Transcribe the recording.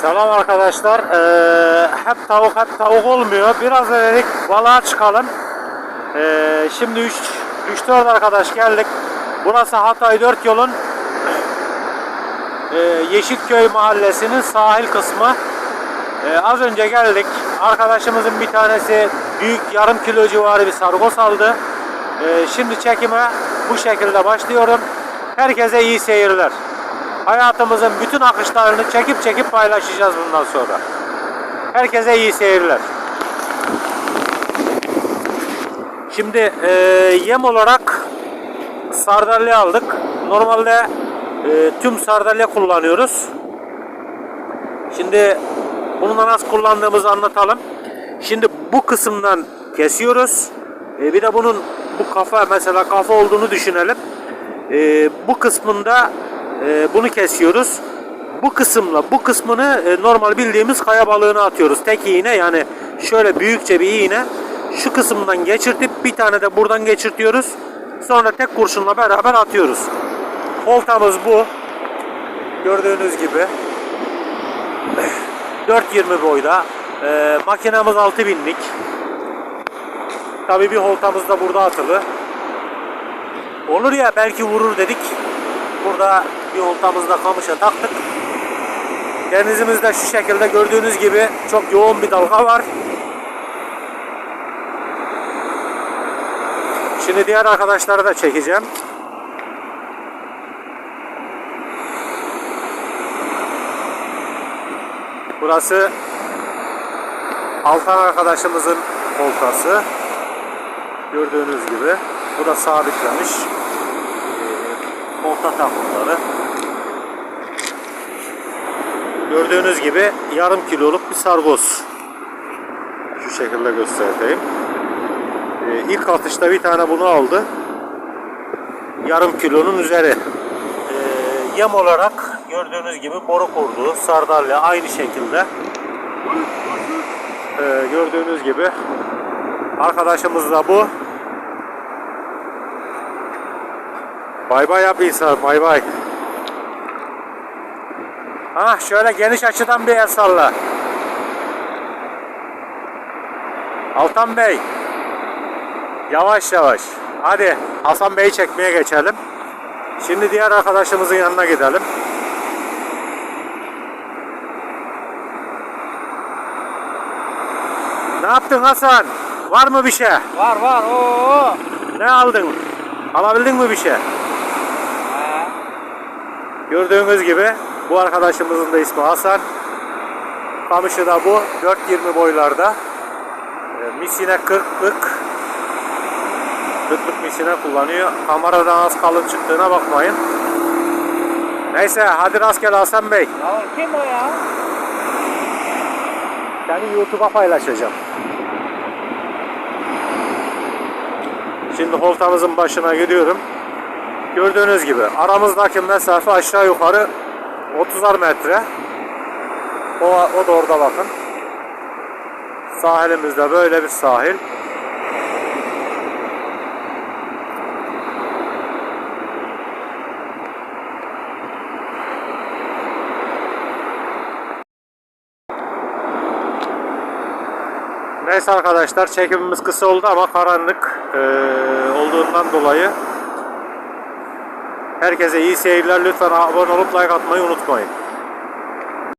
Selam arkadaşlar. Ee, hep tavuk hep tavuk olmuyor. Biraz da dedik balığa çıkalım. Ee, şimdi 3 3-4 arkadaş geldik. Burası Hatay 4 yolun e, Yeşilköy mahallesinin sahil kısmı. Ee, az önce geldik. Arkadaşımızın bir tanesi büyük yarım kilo civarı bir sargos aldı. Ee, şimdi çekime bu şekilde başlıyorum. Herkese iyi seyirler. Hayatımızın bütün akışlarını çekip çekip paylaşacağız bundan sonra. Herkese iyi seyirler. Şimdi e, yem olarak sardalya aldık. Normalde e, tüm sardalya kullanıyoruz. Şimdi bunu da nasıl kullandığımızı anlatalım. Şimdi bu kısımdan kesiyoruz. E, bir de bunun bu kafa mesela kafa olduğunu düşünelim. E, bu kısmında e, bunu kesiyoruz. Bu kısımla bu kısmını e, normal bildiğimiz kaya balığına atıyoruz. Tek iğne yani şöyle büyükçe bir iğne. Şu kısımdan geçirtip bir tane de buradan geçirtiyoruz. Sonra tek kurşunla beraber atıyoruz. Oltamız bu. Gördüğünüz gibi. 4.20 boyda. E, makinamız 6000'lik. Tabii bir holtamız da burada atılı. Olur ya belki vurur dedik. Burada bir oltamızda kamışa taktık. Denizimizde şu şekilde gördüğünüz gibi çok yoğun bir dalga var. Şimdi diğer arkadaşları da çekeceğim. Burası Altan arkadaşımızın oltası. Gördüğünüz gibi. Bu da sabitlemiş. Ee, olta takımları. Gördüğünüz gibi yarım kiloluk bir sargoz. Şu şekilde göstereyim. Ee, ilk atışta bir tane bunu aldı. Yarım kilonun üzeri. Ee, yem olarak gördüğünüz gibi boru kurdu. Sardalya aynı şekilde. Ee, gördüğünüz gibi arkadaşımız da bu. Bay bay yap İsa, bay bay. Ha şöyle geniş açıdan bir el salla. Altan Bey. Yavaş yavaş. Hadi Hasan Bey'i çekmeye geçelim. Şimdi diğer arkadaşımızın yanına gidelim. Ne yaptın Hasan? Var mı bir şey? Var var oo. Ne aldın? Alabildin mi bir şey? Gördüğünüz gibi bu arkadaşımızın da ismi Hasan. Kamışı da bu. 4.20 boylarda. E, misine 40'lık 40'lık misine kullanıyor. Kameradan az kalın çıktığına bakmayın. Neyse hadi rastgele Hasan Bey. Ya kim o ya? Seni YouTube'a paylaşacağım. Şimdi holtamızın başına gidiyorum. Gördüğünüz gibi aramızdaki mesafe aşağı yukarı 30'ar metre. O, o da orada bakın. Sahilimizde böyle bir sahil. Neyse arkadaşlar çekimimiz kısa oldu ama karanlık eee, olduğundan dolayı herkese iyi seyirler. Lütfen abone olup like atmayı unutmayın.